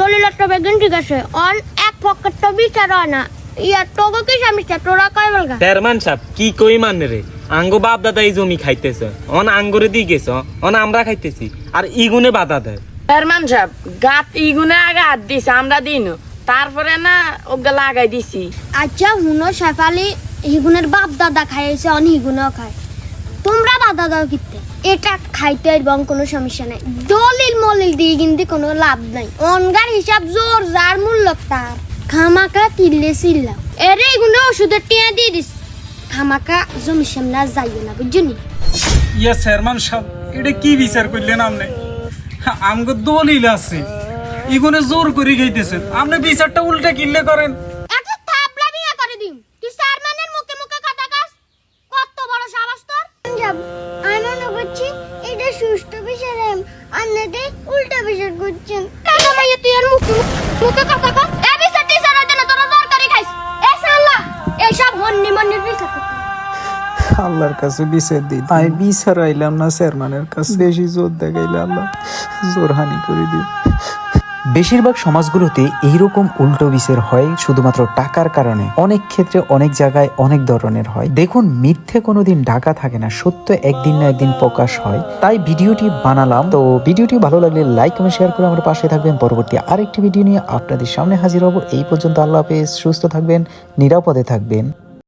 দলিল একটা বেগেন ঠিক আছে। অন এক পকেট তো বিচার হয় না ইয়া তোকে কি স্বামীটা তোরা কয় বলগা? চেয়ারম্যান সাহেব কি কই মানে রে? আঙ্গো বাপ দাদা এই জমি খাইতেছে। অন আঙ্গরে দিয়ে গেছ অন আমরা খাইতেছি। আর ইগুনে বাধা দেয়। চেয়ারম্যান সাহেব গাত ইগুনে আগে হাত দিছে আমরা দিনু। তারপরে না ওকে লাগাই দিছি। আচ্ছা হুনো শেফালি হিগুনের বাপ দাদা খাইছে অন হিগুনও খায়। বাধা দাও কিতে এটা খাইতে এবং কোনো সমস্যা নাই। দলিল মলিল দিয়ে কিন্তু কোনো লাভ নাই। অনগার হিসাব জোর, যার মূল্য তার। খামাকা কিনলে চিল্লাও এরে এগুলো ওষুধের টিয়া দিয়ে দিস। খামাকা জমি সামনে যাইও না বুঝলি ইয়া চেয়ারম্যান সাহেব, এটা কি বিচার করলেন আপনি আমগো দলিল আছে। ইগুনে জোর করে খাইতেছেন। আপনি বিচারটা উল্টা কিনলে করেন। করছি এটা সুষ্ঠু বিচার আন্নাতে উল্টা বিচার করছেন। কাকা ভাই তুই আর মুখ মুখে কথা কাস। এ বিচার টিচার হইতে না তোরা তরকারি খাইস। এ সাল্লা এইসব হন্নি মন্নির বিচার আল্লাহর কাছে বিচার দিই। আমি বিচার আইলাম না চেয়ারম্যানের কাছে। বেশি জোর দেখাইলে আল্লাহ জোর হানি করে দিই বেশিরভাগ সমাজগুলোতে এইরকম উল্টো বিচার হয় শুধুমাত্র টাকার কারণে। অনেক ক্ষেত্রে অনেক জায়গায় অনেক ধরনের হয়। দেখুন, মিথ্যে কোনোদিন ঢাকা থাকে না, সত্য একদিন না একদিন প্রকাশ হয়। তাই ভিডিওটি বানালাম। তো ভিডিওটি ভালো লাগলে লাইক কমেন্ট শেয়ার করে আমার পাশে থাকবেন। পরবর্তী আরেকটি ভিডিও নিয়ে আপনাদের সামনে হাজির হব। এই পর্যন্ত আল্লাহ হাফেজ, সুস্থ থাকবেন, নিরাপদে থাকবেন।